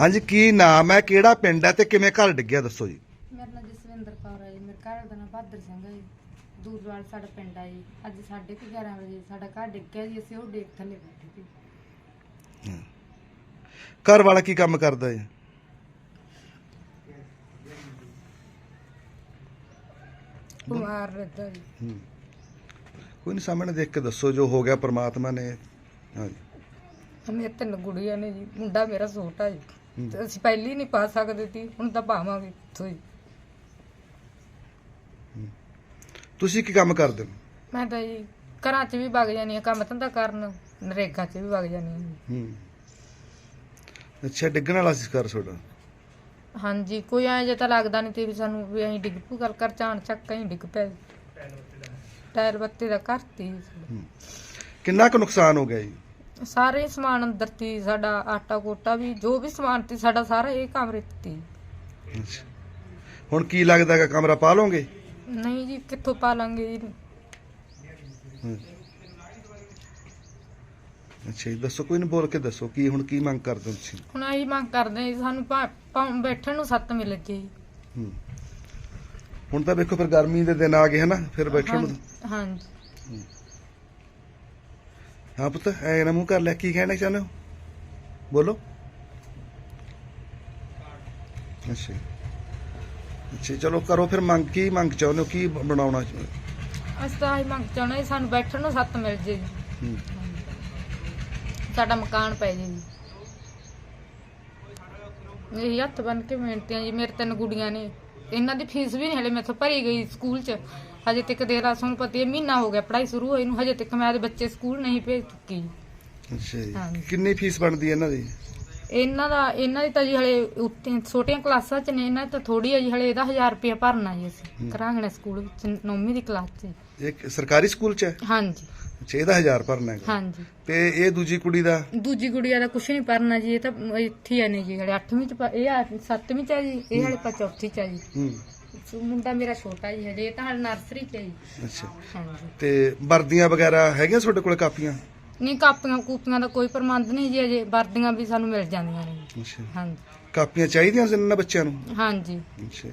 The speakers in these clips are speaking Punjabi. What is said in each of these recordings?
ਹਾਂਜੀ ਕੀ ਨਾਮ ਹੈ ਕਿਹੜਾ ਪਿੰਡ ਹੈ ਤੇ ਕਿਵੇਂ ਘਰ ਡਿੱਗਿਆ ਦੱਸੋ ਜੀ। ਮੇਰਾ ਨਾਮ ਜਸਵਿੰਦਰ ਕੌਰ ਹੈ ਜੀ ਮੇਰੇ ਘਰ ਦਾ ਨਾਮ ਬਹਾਦਰ ਸਿੰਘ ਹੈ ਜੀ। ਦੂਰਵਾਲ ਸਾਡਾ ਪਿੰਡ ਹੈ ਜੀ। ਅੱਜ 11:30 ਵਜੇ ਸਾਡਾ ਘਰ ਡਿੱਗਿਆ ਜੀ ਅਸੀਂ ਉਹ ਡੇਕ ਥੱਲੇ ਬੈਠੇ ਸੀ। ਘਰ ਵਾਲਾ ਕੀ ਕੰਮ ਕਰਦਾ ਹੈ? ਬਿਮਾਰ ਰਹਿੰਦਾ ਜੀ। ਹੂੰ। ਕੋਈ ਨਹੀਂ ਸਾਹਮਣੇ ਦੇਖ ਕੇ ਦੱਸੋ ਜੋ ਹੋ ਗਿਆ ਪ੍ਰਮਾਤਮਾ ਨੇ। ਹਾਂਜੀ। ਮੇਰੇ ਤਿੰਨ ਗੁੜੀਆਂ ਨੇ ਜੀ ਮੁੰਡਾ ਮੇਰਾ ਛੋਟਾ ਜੀ। ਤੇ ਅਸੀਂ ਪਹਿਲੀ ਨਹੀਂ ਪਾ ਸਕਦੇ ਸੀ ਹੁਣ ਤਾਂ ਪਾਵਾਂਗੇ ਇੱਥੋਂ ਹੀ। ਤੁਸੀਂ ਕੀ ਕੰਮ ਕਰਦੇ ਹੋ? ਮੈਂ ਤਾਂ ਜੀ ਘਰਾਂ 'ਚ ਵੀ ਵਗ ਜਾਨੀ ਆ ਕੰਮ ਧੰਦਾ ਕਰਨ ਨਰੇਗਾ 'ਚ ਵੀ ਵਗ ਜਾਨੀ ਆ ਹੂੰ। ਅੱਛਾ ਡਿੱਗਣ ਵਾਲਾ ਸੀ ਘਰ ਤੁਹਾਡਾ? ਹਾਂਜੀ ਕੋਈ ਐਂ ਜੇ ਤਾਂ ਲੱਗਦਾ ਨਹੀਂ ਤੇ ਵੀ ਸਾਨੂੰ ਵੀ ਅਸੀਂ ਡਿੱਗ ਪੂ ਗੱਲ ਕਰ ਚਾਣ ਚੱਕ ਅਸੀਂ ਡਿੱਗ ਪਏ। ਟਾਇਰ ਬੱਤੇ ਦਾ ਘਰ ਤੀ ਕਿੰਨਾ ਕੁ ਨੁਕਸਾਨ ਹੋ ਗਿਆ ਜੀ? ਸਾਰੇ ਸਮਾਨ ਅੰਦਰ ਤੀ ਸਾਡਾ ਆਟਾ ਕੋਟਾ ਵੀ ਜੋ ਵੀ ਸਮਾਨ ਤੀ ਸਾਡਾ ਸਾਰਾ ਇਹ ਕਮਰੇ 'ਚ ਤੀ ਅੱਛਾ। ਹੁਣ ਕੀ ਲੱਗਦਾ ਕਿ ਕਮਰਾ ਪਾ ਲਓਗੇ? ਨਹੀਂ ਜੀ ਕਿੱਥੋਂ ਪਾ ਲਾਂਗੇ ਜੀ। ਅੱਛਾ ਜੀ ਦੱਸੋ ਕੋਈ ਨਹੀਂ ਬੋਲ ਕੇ ਦੱਸੋ ਕੀ ਹੁਣ ਕੀ ਮੰਗ ਕਰਦੇ ਹੋ ਤੁਸੀਂ? ਹੁਣ ਅਸੀਂ ਮੰਗ ਕਰਦੇ ਹਾਂ ਜੀ, ਸਾਨੂੰ ਭਾ- ਭਾ- ਬੈਠਣ ਨੂੰ ਸੱਤ ਮਿਲ ਜੇ। ਹੁਣ ਤਾਂ ਵੇਖੋ ਫਿਰ ਗਰਮੀ ਦੇ ਦਿਨ ਆ ਗਏ ਹਨਾ? ਫਿਰ ਬੈਠਣ ਨੂੰ ਹਾਂਜੀ ਹਾਂ ਪੁੱਤ ਐ ਨਾ ਮੂੰਹ ਕਰ ਲੈ ਕੀ ਕਹਿਣਾ ਚਾਹੁੰਦੇ ਹੋ? ਬੋਲੋ। ਅੱਛਾ। ਅੱਛਾ ਚਲੋ ਕਰੋ ਫਿਰ ਮੰਗ ਕੀ ਮੰਗ ਚਾਹੁੰਦੇ ਹੋ? ਕੀ ਬਣਾਉਣਾ ਚਾਹੁੰਦੇ ਅਸੀਂ ਤਾਂ ਅਸੀਂ ਮੰਗ ਚਾਹੁੰਦੇ ਹਾਂ ਜੀ, ਸਾਨੂੰ ਬੈਠਣ ਨੂੰ ਸੱਤ ਮਿਲ ਜੇ। ਜੀ ਹੂੰ। ਸਾਡਾ ਮਕਾਨ ਪੈ ਜੇ। ਜੀ ਇਹ ਹੱਥ ਬਨ ਕੇ ਮਿਹਨਤੀਆਂ ਜੀ ਮੇਰੇ ਤਿੰਨ ਗੁੱਡੀਆਂ ਨੇ। ਇਹਨਾਂ ਦੀ ਫੀਸ ਵੀ ਨਹੀਂ ਹਲੇ ਮੈਥੋਂ ਭਰੀ ਗਈ ਸਕੂਲ 'ਚ। ਹਜੇ ਤੱਕ ਦੇਰਾ ਸਾਨੂੰ ਪਤਾ ਹੈ ਮਹੀਨਾ ਹੋ ਗਿਆ ਪੜ੍ਹਾਈ ਸ਼ੁਰੂ ਹੋਈ ਨੂੰ ਹਜੇ ਤੱਕ ਮੈਂ ਆਪਦੇ ਬੱਚੇ ਸਕੂਲ ਨਹੀਂ ਭੇਜ ਚੁੱਕੀ। ਅੱਛਾ ਜੀ। ਹਾਂਜੀ। ਕਿੰਨੀ ਫੀਸ ਬਣਦੀ ਹੈ ਇਹਨਾਂ ਦੀ? ਇਹਨਾਂ ਦਾ ਇਹਨਾਂ ਦੀ ਤਾਂ ਜੀ ਹਲੇ ਉੱਤੇ ਛੋਟੀਆਂ ਕਲਾਸਾਂ 'ਚ ਨੇ ਇਹਨਾਂ ਦੀ ਤਾਂ ਥੋੜੀ ਹੈ ਜੀ ਹਲੇ ਇਹਦਾ 1000 ਰੁਪਏ ਭਰਨਾ ਜੀ ਅਸੀਂ। ਕਰਾਂਗੇ ਸਕੂਲ ਵਿੱਚ 9ਵੀਂ ਦੀ ਕਲਾਸ 'ਚ। ਇਹ ਸਰਕਾਰੀ ਸਕੂਲ ਚ ਹੈ? ਹਾਂਜੀ। ਅੱਛਾ ਇਹਦਾ 1000 ਭਰਨਾ ਹੈਗਾ। ਹਾਂਜੀ। ਤੇ ਇਹ ਦੂਜੀ ਕੁੜੀ ਦਾ? ਦੂਜੀ ਗੁੜੀਆ ਦਾ ਕੁਛ ਨਹੀਂ ਭਰਨਾ ਜੀ ਇਹ ਤਾਂ ਇੱਥੇ ਹੀ ਨੇ ਜੀ ਹਲੇ 8ਵੀਂ ਚ ਪ- ਇਹ 7ਵੀਂ ਚ ਆ ਜੀ ਇਹ ਹਲੇ ਪਾ ਚੌਥੀ ਚ ਆ ਜੀ। ਹੂੰ। ਸੋ ਮੁੰਡਾ ਮੇਰਾ ਛੋਟਾ ਜੀ ਹਲੇ ਇਹ ਤਾਂ ਨਰਸਰੀ ਚ ਆ ਜੀ। ਅੱਛਾ। ਹਾਂਜੀ। ਤੇ ਵਰਦੀਆਂ ਵਗੈਰਾ ਹੈਗੀਆਂ ਤੁਹਾਡੇ ਕੋਲ ਕਾਪੀਆਂ? ਨਹੀਂ ਕਾਪੀਆਂ ਕੂਪੀਆਂ ਦਾ ਕੋਈ ਪ੍ਰਬੰਧ ਨਹੀਂ ਜੀ ਅਜੇ ਵਰਦੀਆਂ ਵੀ ਸਾਨੂੰ ਮਿਲ ਜਾਂਦੀਆਂ ਨੇ ਜੀ। ਅੱਛਾ। ਹਾਂਜੀ। ਕਾਪੀਆਂ ਚਾਹੀਦੀਆਂ ਸੀ ਇਹਨਾਂ ਬੱਚਿਆਂ ਨੂੰ? ਹਾਂਜੀ। ਅੱਛਾ।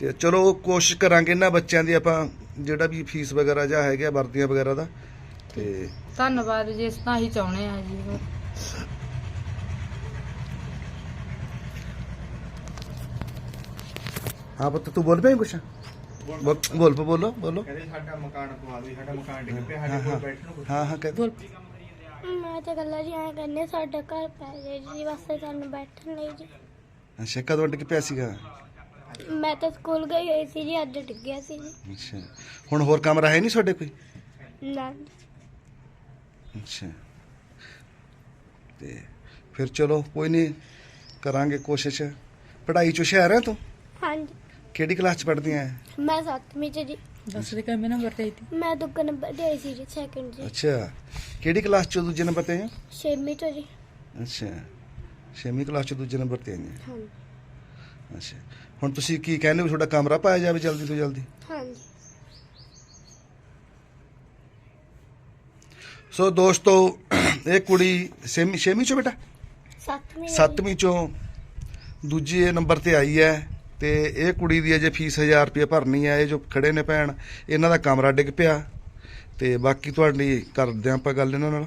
ਤੇ ਚਲੋ ਕੋਸ਼ਿਸ਼ ਕਰਾਂਗੇ ਇਹਨਾਂ ਬੱਚਿਆਂ ਦੀ ਆਪਾਂ ਜਿਹੜਾ ਵੀ ਫੀਸ ਵਗੈਰਾ ਜਾਂ ਹੈਗਾ ਵਰਦੀਆਂ ਵਗੈਰਾ ਦਾ ਤੇ ਧੰਨਵਾਦ ਜੀ ਇਸ ਤਾਂ ਹੀ ਚਾਹੁੰਦੇ ਆ ਜੀ। ਹੋਰ। ਹਾਂ ਪੁੱਤ ਤੂੰ ਬੋਲ ਪਈ ਕੁਛ? ਬੋਲ। ਬੋਲ ਪਾ, ਬੋਲੋ ਬੋਲੋ। ਕਹਿੰਦੇ ਸਾਡਾ ਮਕਾਨ ਪਵਾ ਦਿਓ ਸਾਡਾ ਮਕਾਨ ਡਿੱਗ ਪਿਆ ਸਾਡੇ ਕੋਲ ਬੈਠਣ ਨੂੰ ਕੁਛ ਹਾਂ ਹਾਂ ਕਹਿ ਬੋਲ। ਮੈਂ ਤਾਂ ਗੱਲਾਂ ਜੀ ਐਂ ਕਹਿੰਦੇ ਸਾਡਾ ਘਰ ਪੈ ਜੇ ਜੀ ਵਾਸਤੇ ਸਾਨੂੰ ਬੈਠਣ ਲਈ ਜੀ। ਅੱਛਾ ਕਦੋਂ ਟਿਕ ਪਿਆ ਸੀਗਾ? ਮੈਂ ਤਾਂ ਸਕੂਲ ਗਈ ਹੋਈ ਸੀ ਜੀ ਅੱਜ ਡਿੱਗਿਆ ਸੀ ਜੀ। ਅੱਛਾ ਹੁਣ ਹੋਰ ਕਮਰਾ ਹੈ ਨਹੀਂ ਤੁਹਾਡੇ ਕੋਈ? ਨਾ। ਅੱਛਾ। ਤੇ ਫਿਰ ਚਲੋ ਕੋਈ ਨਹੀਂ ਕਰਾਂਗੇ ਕੋਸ਼ਿਸ਼। ਪੜ੍ਹਾਈ ਚ ਹੁਸ਼ਿਆਰ ਹੈ ਤੂੰ? ਹਾਂਜੀ। ਕਿਹੜੀ ਕਲਾਸ ਚ ਪੜ੍ਹਦੀ ਹੈ ਮੈਂ ਸੱਤਵੀਂ ਚ ਜੀ। ਦੱਸ ਦੇ ਕਿਵੇਂ ਨੰਬਰ ਤੇ ਆਈ ਮੈਂ ਦੁੱਗਾ ਨੰਬਰ ਦੇ ਆਈ ਸੀ ਜੀ ਸੈਕਿੰਡ ਜੀ ਅੱਛਾ। ਕਿਹੜੀ ਕਲਾਸ ਚ ਦੂਜੇ ਨੰਬਰ ਤੇ ਆਈ ਹੈ ਛੇਵੀਂ ਤੋਂ ਜੀ। ਅੱਛਾ। ਛੇਵੀਂ ਕਲਾਸ ਚ ਦੂਜੇ ਨੰਬਰ ਤੇ ਆਈ ਹੈ ਅੱਛਾ। ਹੁਣ ਤੁਸੀਂ ਕੀ ਕਹਿੰਦੇ ਹੋ ਤੁਹਾਡਾ ਕਮਰਾ ਪਾਇਆ ਜਾਵੇ ਜਲਦੀ ਤੋਂ ਜਲਦੀ? ਹਾਂਜੀ। ਸੋ ਦੋਸਤੋ ਇਹ ਕੁੜੀ ਛੇਵੀਂ ਛੇਵੀਂ ਚੋਂ ਬੇਟਾ? ਸੱਤਵੀਂ ਹੈ ਜੀ। ਸੱਤਵੀਂ ਚੋਂ ਦੂਜੇ ਨੰਬਰ ਤੇ ਆਈ ਹੈ। ਤੇ ਇਹ ਕੁੜੀ ਦੀ ਅਜੇ ਫੀਸ 1000 ਰੁਪਏ ਭਰਨੀ ਹੈ ਇਹ ਜੋ ਖੜੇ ਨੇ ਭੈਣ, ਇਹਨਾਂ ਦਾ ਕਮਰਾ ਡਿੱਗ ਪਿਆ। ਤੇ ਬਾਕੀ ਤੁਹਾਡੀ ਕਰਦੇ ਹਾਂ ਆਪਾਂ ਗੱਲ ਇਹਨਾਂ ਨਾਲ।